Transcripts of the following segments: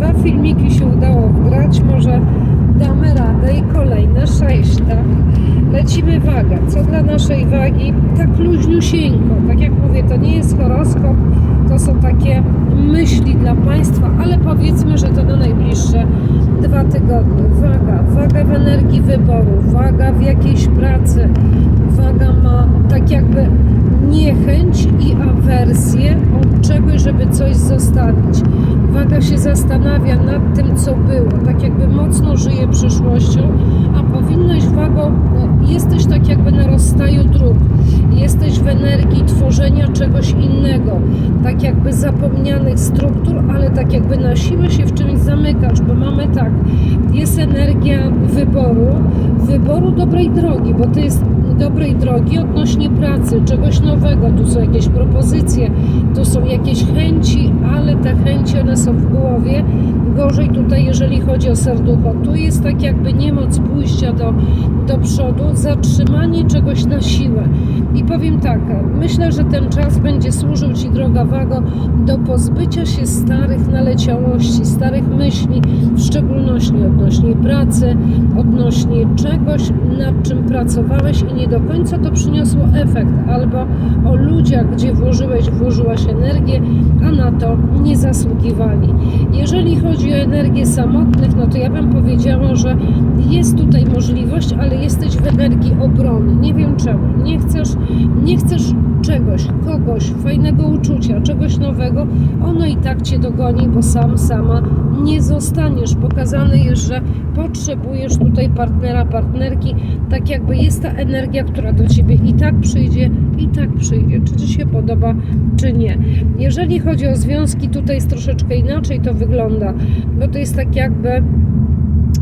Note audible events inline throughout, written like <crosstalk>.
Dwa filmiki się udało wgrać, może damy radę i kolejne sześć, tak? Lecimy waga. Co dla naszej wagi? Tak luźniusieńko. Tak jak mówię, to nie jest horoskop, to są takie myśli dla Państwa, ale powiedzmy, że to na najbliższe dwa tygodnie. Waga, waga w energii wyboru, waga w jakiejś pracy, waga ma tak jakby niechęć i awersję od czegoś, żeby coś zostawić. Waga się zastanawia nad tym, co było, tak jakby mocno żyje przyszłością, a powinnoś wagą, jesteś tak jakby na rozstaju dróg, jesteś w energii tworzenia czegoś innego, tak jakby zapomnianych struktur, ale tak jakby na siłę się w czymś zamykasz, bo mamy tak, jest energia wyboru, wyboru dobrej drogi, bo to jest dobrej drogi odnośnie pracy, czegoś nowego, tu są jakieś propozycje, tu są jakieś chęci, ale te chęci one są w głowie. Gorzej tutaj, jeżeli chodzi o serducho, tu jest tak jakby niemoc pójścia do, do przodu, zatrzymanie czegoś na siłę. I powiem tak, myślę, że ten czas będzie służył Ci, droga Wago, do pozbycia się starych naleciałości, starych myśli, w szczególności odnośnie pracy, odnośnie czegoś, nad czym pracowałeś i nie do końca to przyniosło efekt, albo o ludziach, gdzie włożyłeś, włożyłaś energię, a na to nie zasługiwali. Jeżeli chodzi o energię samotnych, no to ja bym powiedziała, że jest tutaj możliwość, ale jesteś w energii obrony. Nie wiem czemu. Nie chcesz, nie chcesz czegoś, kogoś, fajnego uczucia, czegoś nowego, ono i tak cię dogoni, bo sam, sama nie zostaniesz. Pokazane jest, że potrzebujesz tutaj partnera, partnerki, tak jakby jest ta energia, która do ciebie i tak przyjdzie, i tak przyjdzie, czy ci się podoba, czy nie. Jeżeli chodzi o związki, tutaj jest troszeczkę inaczej to wygląda, bo to jest tak jakby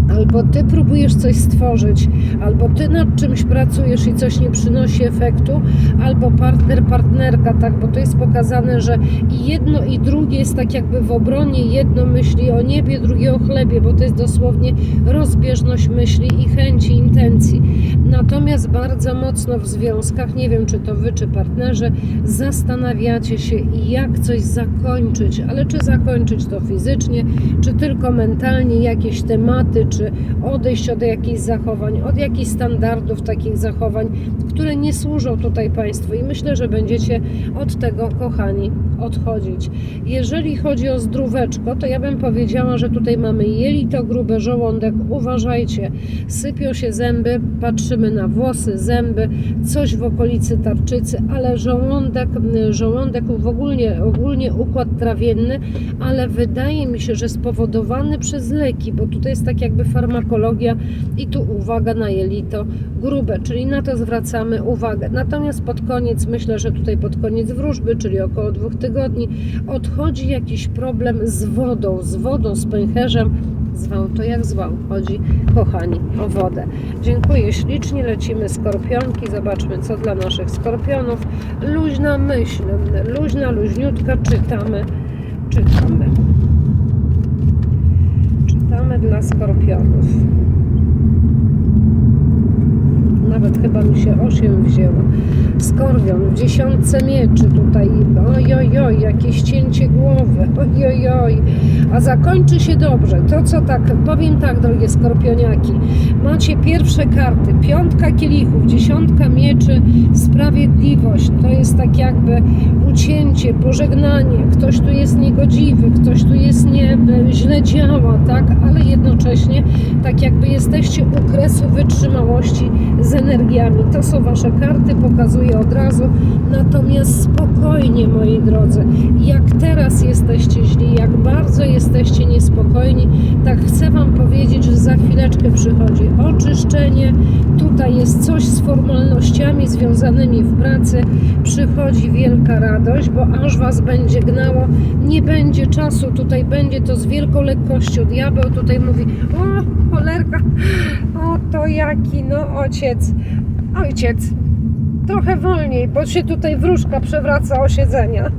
albo ty próbujesz coś stworzyć, albo ty nad czymś pracujesz i coś nie przynosi efektu, albo partner, partnerka, tak, bo to jest pokazane, że i jedno i drugie jest tak jakby w obronie, jedno myśli o niebie, drugie o chlebie, bo to jest dosłownie rozbieżność myśli i chęci, intencji. Natomiast bardzo mocno w związkach, nie wiem czy to wy, czy partnerzy, zastanawiacie się, jak coś zakończyć, ale czy zakończyć to fizycznie, czy tylko mentalnie, jakieś tematy, czy odejść od jakichś zachowań, od jakichś standardów takich zachowań, które nie służą tutaj Państwu i myślę, że będziecie od tego, kochani, odchodzić. Jeżeli chodzi o zdróweczko, to ja bym powiedziała, że tutaj mamy jelito grube, żołądek, uważajcie, sypią się zęby, patrzymy na włosy, zęby, coś w okolicy tarczycy, ale żołądek, żołądek w ogólnie, ogólnie układ trawienny, ale wydaje mi się, że spowodowany przez leki, bo tutaj jest tak jakby farmakologia i tu uwaga na jelito grube, czyli na to zwracamy uwagę. Natomiast pod koniec, myślę, że tutaj pod koniec wróżby, czyli około dwóch tygodni, odchodzi jakiś problem z wodą, z wodą, z pęcherzem, zwał to jak zwał. Chodzi, kochani, o wodę. Dziękuję ślicznie. Lecimy skorpionki. Zobaczmy, co dla naszych skorpionów. Luźna myśl, luźna, luźniutka. Czytamy, czytamy. Czytamy dla skorpionów. Nawet chyba mi się 8 wzięło. Skorpion w dziesiątce mieczy tutaj. Oj, oj, oj, jakieś cięcie głowy. Oj, oj, oj. A zakończy się dobrze. To co tak, powiem tak, drogie skorpioniaki. Macie pierwsze karty. Piątka kielichów, dziesiątka mieczy, sprawiedliwość. To jest tak jakby ucięcie, pożegnanie. Ktoś tu jest niegodziwy, ktoś tu jest nie, źle działa, tak? Ale jednocześnie tak jakby jesteście u kresu wytrzymałości z energiami. To są wasze karty, pokazuję od razu. Natomiast spokojnie, moi drodzy, jak teraz jesteście źli, jak bardzo jesteście niespokojni, tak chcę wam powiedzieć, że za chwileczkę przychodzi oczyszczenie. Tutaj jest coś z formalnościami związanymi w pracy. Przychodzi wielka radość, bo aż was będzie gnało, nie będzie czasu. Tutaj będzie to z wielką lekkością. Diabeł tutaj mówi: O, cholerka, o to jaki, no ojciec, ojciec, trochę wolniej, bo się tutaj wróżka przewraca o siedzenia.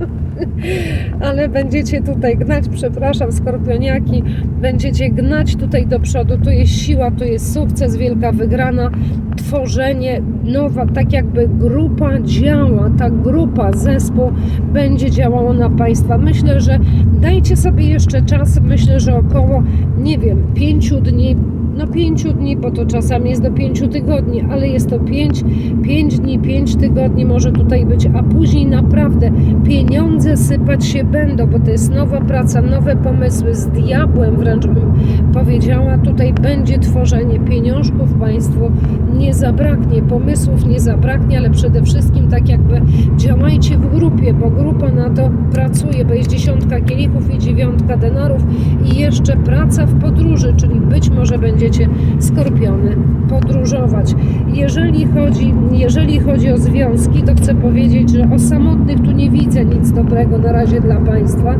<laughs> ale będziecie tutaj gnać, przepraszam, skorpioniaki, będziecie gnać tutaj do przodu, tu jest siła, tu jest sukces, wielka wygrana, tworzenie, nowa, tak jakby grupa działa, ta grupa, zespół będzie działało na Państwa. Myślę, że dajcie sobie jeszcze czas, myślę, że około, nie wiem, pięciu dni, no pięciu dni, bo to czasami jest do pięciu tygodni, ale jest to pięć, pięć dni, pięć tygodni może tutaj być, a później naprawdę pieniądze sypać się będą, bo to jest nowa praca, nowe pomysły. Z diabłem wręcz bym powiedziała, tutaj będzie tworzenie pieniążków Państwu. Nie zabraknie, pomysłów nie zabraknie, ale przede wszystkim tak jakby działajcie w grupie, bo grupa na to pracuje, bo jest dziesiątka kielichów i dziewiątka denarów i jeszcze praca w podróży, czyli być może będziecie skorpiony podróżować. Jeżeli chodzi, jeżeli chodzi o związki, to chcę powiedzieć, że o samotnych tu nie widzę nic dobrego na razie dla Państwa.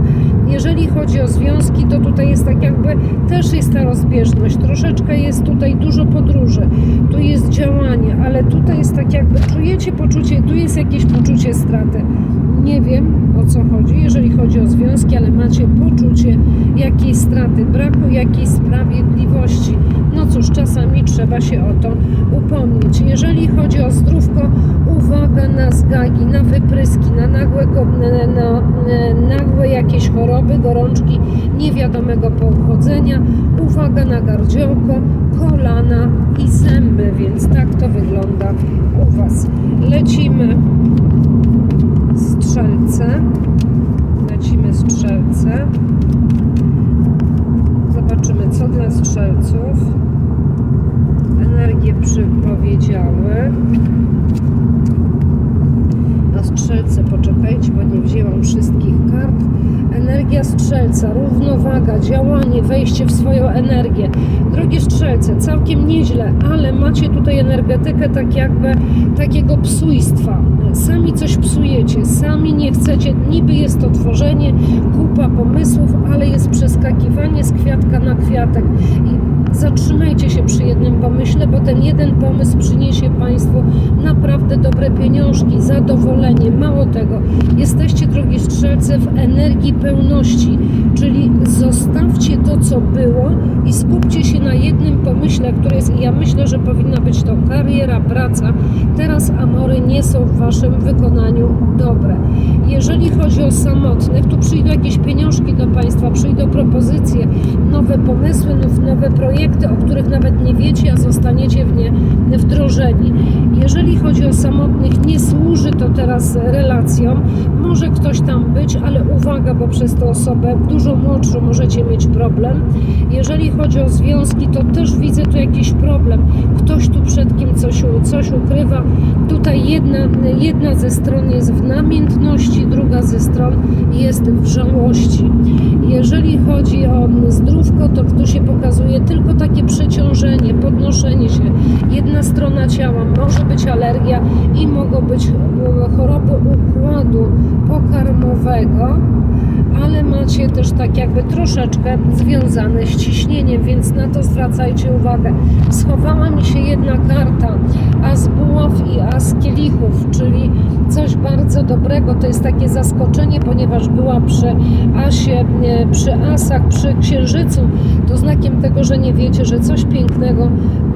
Jeżeli chodzi o związki, to tutaj jest tak jakby też jest ta rozbieżność. Troszeczkę jest tutaj dużo podróży, tu jest działanie, ale tutaj jest tak jakby czujecie poczucie, tu jest jakieś poczucie straty. Nie wiem o co chodzi, jeżeli chodzi o związki, ale macie poczucie jakiejś straty, braku jakiejś sprawiedliwości. No cóż, czasami trzeba się o to upomnieć. Jeżeli chodzi o zdrówko, uwaga na zgagi, na wypryski, na, na nagłe jakieś choroby, gorączki niewiadomego pochodzenia. Uwaga na gardziołko, kolana i zęby, więc tak to wygląda u Was. Lecimy strzelce. Lecimy strzelce. Zobaczymy, co dla strzelców. Energie przypowiedziały. A strzelce, poczekajcie, bo nie wzięłam wszystkich kart. Energia strzelca, równowaga, działanie, wejście w swoją energię. Drogie strzelce, całkiem nieźle, ale macie tutaj energetykę tak jakby takiego psujstwa. Sami coś psujecie, sami nie chcecie, niby jest to tworzenie, kupa pomysłów, ale jest przeskakiwanie z kwiatka na kwiatek. I zatrzymajcie się przy jednym pomyśle, bo ten jeden pomysł przyniesie Państwu naprawdę dobre pieniążki, zadowolenie. Mało tego, jesteście, drogi strzelce, w energii pełności, czyli zostawcie to, co było i skupcie się na jednym pomyśle, który jest, ja myślę, że powinna być to kariera, praca. Teraz amory nie są w Waszym wykonaniu dobre. Samotnych, tu przyjdą jakieś pieniążki do Państwa, przyjdą propozycje, nowe pomysły, now- nowe projekty, o których nawet nie wiecie, a zostaniecie w nie wdrożeni. Jeżeli chodzi o samotnych, nie służy to teraz relacjom. Może ktoś tam być, ale uwaga, bo przez tę osobę dużo młodszą możecie mieć problem. Jeżeli chodzi o związki, to też widzę tu jakiś problem. Ktoś tu przed kim coś, coś ukrywa. Tutaj jedna, jedna ze stron jest w namiętności, druga ze jest w żałości. Jeżeli chodzi o zdrówko, to tu się pokazuje tylko takie przeciążenie, podnoszenie się. Jedna strona ciała może być alergia i mogą być choroby układu pokarmowego, ale macie też tak jakby troszeczkę związane z ciśnieniem, więc na to zwracajcie uwagę. Schowała mi się jedna karta, as buław i as kielichów, czyli coś bardzo dobrego. To jest takie zaskoczenie, ponieważ była przy asie, przy asach, przy księżycu. To znakiem tego, że nie wiecie, że coś pięknego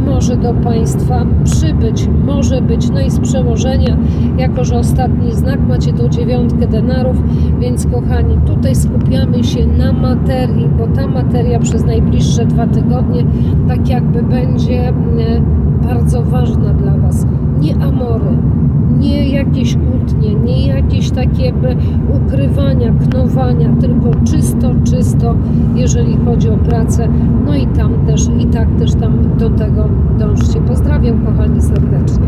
może do Państwa przybyć, może być. No i z przełożenia, jako że ostatni znak macie tą dziewiątkę denarów, więc kochani, tutaj skupiamy się na materii, bo ta materia przez najbliższe dwa tygodnie tak jakby będzie e, bardzo ważna dla Was. Nie amory, nie jakieś kłótnie, nie jakieś takie ukrywania, knowania, tylko czysto, czysto, jeżeli chodzi o pracę. No i tam też, i tak też tam do tego dążcie. Pozdrawiam kochani serdecznie.